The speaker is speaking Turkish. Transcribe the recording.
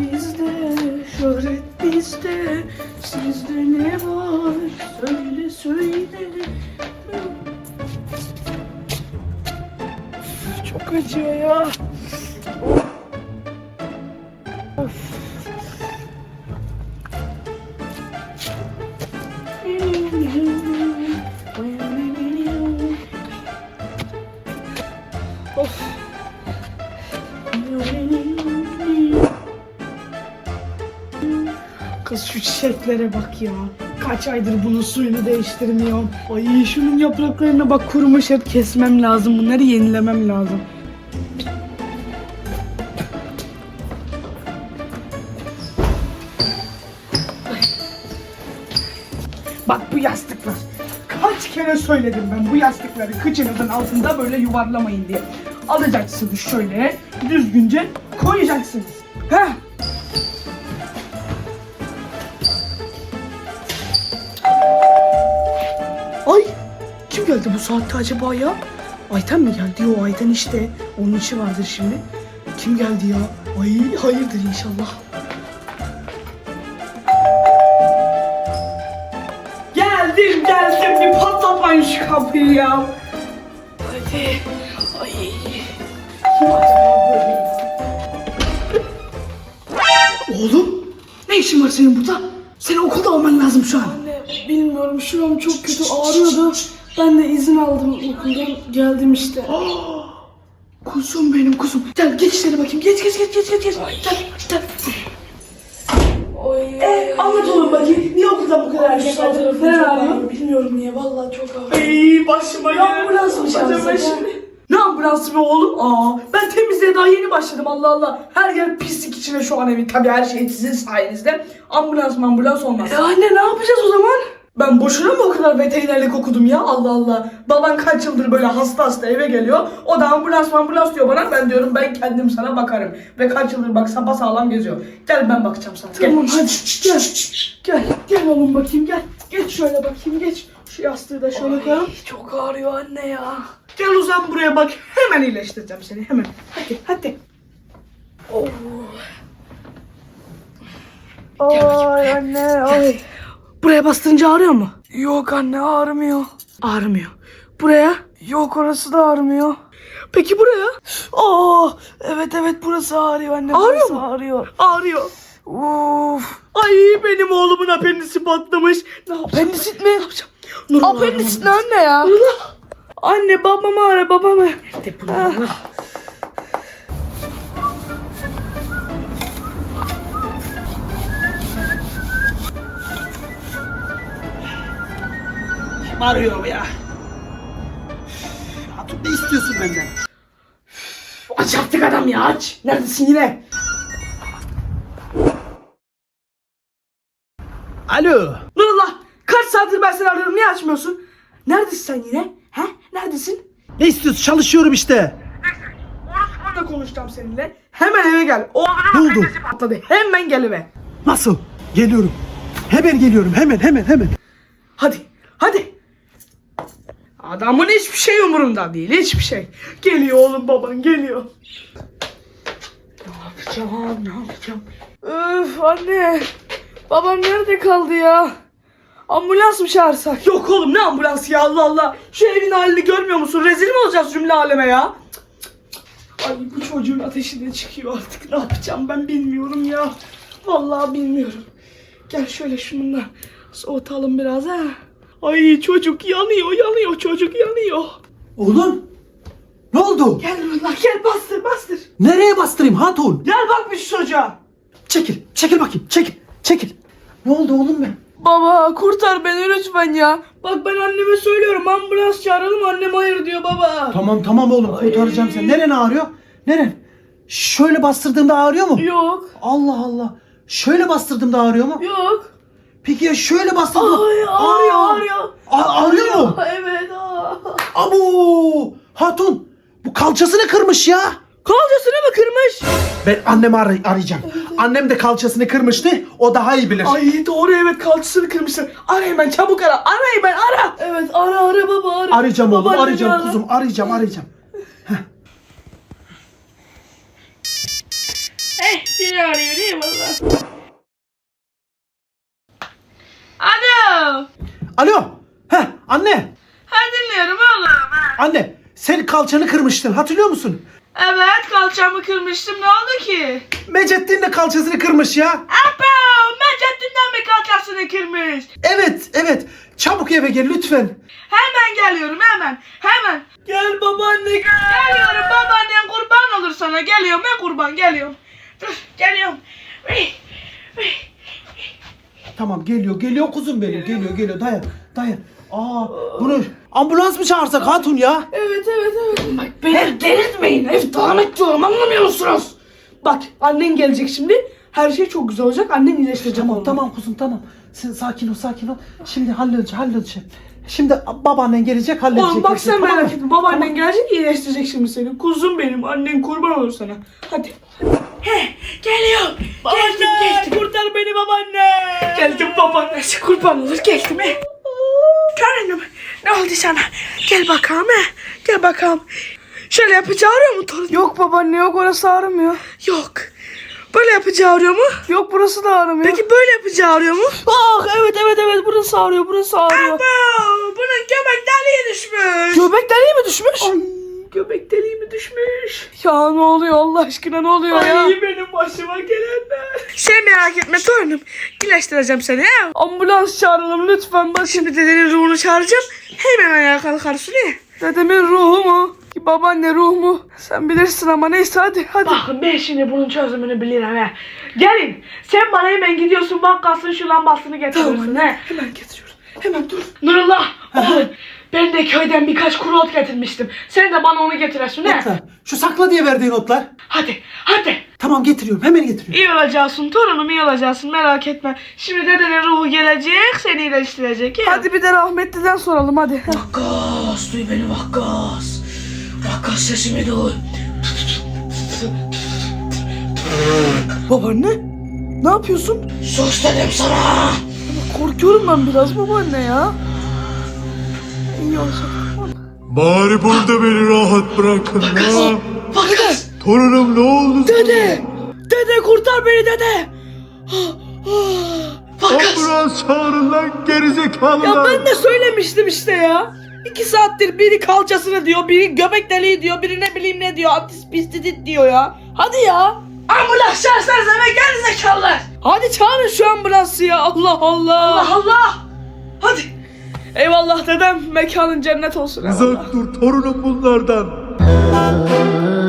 bizde, şöhret bizde, sizde ne var? Söyle söyle. Çok acıyor ya. Şu çiçeklere bak ya. Kaç aydır bunun suyunu değiştirmiyorum. Ay şunun yapraklarına bak kurumuş hep kesmem lazım. Bunları yenilemem lazım. Bak bu yastıklar. Kaç kere söyledim ben bu yastıkları kıçınızın altında böyle yuvarlamayın diye. Alacaksınız şöyle düzgünce koyacaksınız. Heh. Kim geldi bu saatte acaba ya? Ayten mi geldi? Yo Ayten işte. Onun işi vardır şimdi. Kim geldi ya? Ay hayırdır inşallah. Geldim geldim bir patlatmayın şu kapıyı ya. Hadi. Ay. Kim acaba böyle? Oğlum ne işin var senin burada? Seni okulda olman lazım şu an. Anne bilmiyorum şuram çok kötü ağrıyordu. Ben de izin aldım okuldan geldim işte. Kuzum benim kuzum. Gel geç içeri bakayım. Geç geç geç geç geç. geç. Gel gel. Oy. E, anlat oğlum bakayım. Niye okuldan bu kadar geç kaldın? Ne ağrıyor. Bilmiyorum niye vallahi çok ağrıyor. Ey başıma Ya ambulans mı şimdi- Ne ambulansı be oğlum? Aa, ben temizliğe daha yeni başladım Allah Allah. Her yer pislik içine şu an evin. Tabii her şey sizin sayenizde. Ambulans ambulans olmaz. E anne ne yapacağız o zaman? Ben boşuna mı o kadar veterinerlik okudum ya Allah Allah. Baban kaç yıldır böyle hasta hasta eve geliyor. O da ambulans ambulans diyor bana. Ben diyorum ben kendim sana bakarım. Ve kaç yıldır bak sapa sağlam geziyor. Gel ben bakacağım sana. Tamam gel. hadi gel. Gel gel oğlum bakayım gel. Geç şöyle bakayım geç. Şu yastığı da şöyle koyalım. Çok ağrıyor anne ya. Gel uzan buraya bak. Hemen iyileştireceğim seni hemen. Hadi hadi. Oh. Ay anne ay. Buraya bastırınca ağrıyor mu? Yok anne ağrımıyor. Ağrımıyor. Buraya? Yok orası da ağrımıyor. Peki buraya? Aa evet evet burası ağrıyor anne. Ağrıyor burası mu? Ağrıyor. Ağrıyor. Uf. Ay benim oğlumun apendisi patlamış. Ne yapacağım? Apendisit mi? Ne yapacağım? Nurullah Apendisit ne anne ya? Nurullah. Anne babamı ara babamı. De bunu ara. Kim arıyor ya? Hatun ne istiyorsun benden? Aç artık adam ya aç. Neredesin yine? Alo. Nurullah kaç saattir ben seni arıyorum niye açmıyorsun? Neredesin sen yine? He? Neredesin? Ne istiyorsun? Çalışıyorum işte. Orospu'nla konuşacağım seninle. Hemen eve gel. O Ne oldu? patladı. Hemen gel eve. Nasıl? Geliyorum. Hemen geliyorum. Hemen hemen hemen. Hadi. Hadi. Adamın hiçbir şey umurunda değil. Hiçbir şey. Geliyor oğlum baban geliyor. Ne yapacağım? Ne yapacağım? Öf anne. Babam nerede kaldı ya? Ambulans mı çağırsak? Yok oğlum ne ambulansı ya Allah Allah. Şu evin halini görmüyor musun? Rezil mi olacağız cümle aleme ya? Ay bu çocuğun ateşi de çıkıyor artık. Ne yapacağım ben bilmiyorum ya. Vallahi bilmiyorum. Gel şöyle şununla soğutalım biraz ha. Ay çocuk yanıyor yanıyor çocuk yanıyor. Oğlum. Ne oldu? Gel Nurullah gel bastır bastır. Nereye bastırayım hatun? Gel bak bir şu çocuğa. Çekil. Çekil bakayım. Çekil. Çekil. Ne oldu oğlum ben? Baba kurtar beni lütfen ya. Bak ben anneme söylüyorum ambulans çağıralım annem hayır diyor baba. Tamam tamam oğlum kurtaracağım seni. Neren ağrıyor? Neren? Şöyle bastırdığımda ağrıyor mu? Yok Allah Allah. Şöyle bastırdığımda ağrıyor mu? yok. Peki ya şöyle bastırdığımda Ay ağrıyor ağrıyor. A- ağrıyor mu? Evet aa. Abo! Hatun! Bu kalçasını kırmış ya. Kalçasını mı kırmış? Ben annemi aray- arayacağım. Annem de kalçasını kırmıştı. O daha iyi bilir. Ay doğru evet kalçasını kırmışsın. Ara hemen çabuk ara. Ara hemen ara. Evet ara ara baba ara. Arayacağım oğlum, Babaannemi arayacağım ara. kuzum, arayacağım, arayacağım. Eh biri arıyor değil mi valla? Alo. Alo. Heh anne. Ha dinliyorum oğlum. ha. Anne sen kalçanı kırmıştın hatırlıyor musun? Evet kalçamı kırmıştım ne oldu ki? Mecettin de kalçasını kırmış ya. Apa Mecettin'den mi kalçasını kırmış? Evet evet çabuk eve gel lütfen. Hemen geliyorum hemen hemen. Gel babaanne gel. Geliyorum babaannen kurban olur sana geliyorum ben kurban geliyorum. Dur geliyorum. Tamam geliyor geliyor kuzum benim geliyor geliyor dayan dayan. Aa bunu ambulans mı çağırsak hatun ya? Evet evet evet. Bak beni delirtmeyin. Ev dağınık diyorum anlamıyor musunuz? Bak annen gelecek şimdi. Her şey çok güzel olacak. Annen iyileştirecek Tamam onu. tamam kuzum tamam. Sen sakin ol sakin ol. Şimdi halledeceğim halledeceğim. Şimdi babaannen gelecek halledecek. Oğlum bak hepsini, sen tamam merak mı? etme. Babaannen gelecek iyileştirecek şimdi seni. Kuzum benim. Annen kurban olur sana. Hadi. Geliyorum. Geldim geldim. kurtar Geldim babaannesi kurban olur geldim he. Torunum ne oldu sana? Gel bakalım he. Gel bakalım. Şöyle yapacağı ağrıyor mu torun? Yok babaanne yok orası ağrımıyor. Yok. Böyle yapacağı ağrıyor mu? Yok burası da ağrımıyor. Peki böyle yapacağı ağrıyor mu? Ah evet evet evet burası ağrıyor burası ağrıyor. Abo, bunun göbek deliği düşmüş. Göbek deliği mi düşmüş? Ay göbek deliği mi düşmüş? Ya ne oluyor Allah aşkına ne oluyor ya? Ay benim başıma gelenler. Sen merak etme torunum. İyileştireceğim seni he. Ambulans çağıralım lütfen bak. Şimdi dedenin ruhunu çağıracağım. Hemen ayağa kalkarsın he. Dedemin ruhu mu? Ki babaanne ruh mu? Sen bilirsin ama neyse hadi hadi. Bakın ben şimdi bunun çözümünü bilirim he. Gelin. Sen bana hemen gidiyorsun bakkalsın şu lambasını getiriyorsun he. Hemen getiriyorum. Hemen dur. Nurullah. Oğlum ben de köyden birkaç kuru ot getirmiştim. Sen de bana onu getiresin he. Notlar. Şu sakla diye verdiğin notlar. Hadi hadi. Tamam getiriyorum hemen getiriyorum. İyi olacaksın torunum iyi olacaksın merak etme. Şimdi dedenin ruhu gelecek seni iyileştirecek ya. Hadi bir de rahmetliden soralım hadi. Vakkas duy beni Vakkas. Vakkas sesimi duy. Babaanne? Ne yapıyorsun? Sus dedim sana. Korkuyorum ben biraz babaanne ya. İyi olacak. Bari burada beni rahat bırakın ya. Vakkas. Torunum ne oldu sana? Dede! Dede kurtar beni dede! Vakkas. Ambulans çağırın lan Ya gerizekalılar. ben de söylemiştim işte ya. İki saattir biri kalçasını diyor, biri göbek deliği diyor, biri ne bileyim ne diyor, antispistidit diyor ya. Hadi ya. Ambulans çağırsanız eve gel zekalılar. Hadi çağırın şu ambulansı ya. Allah Allah. Allah Allah. Eyvallah dedem. Mekanın cennet olsun. Uzak dur torunum bunlardan.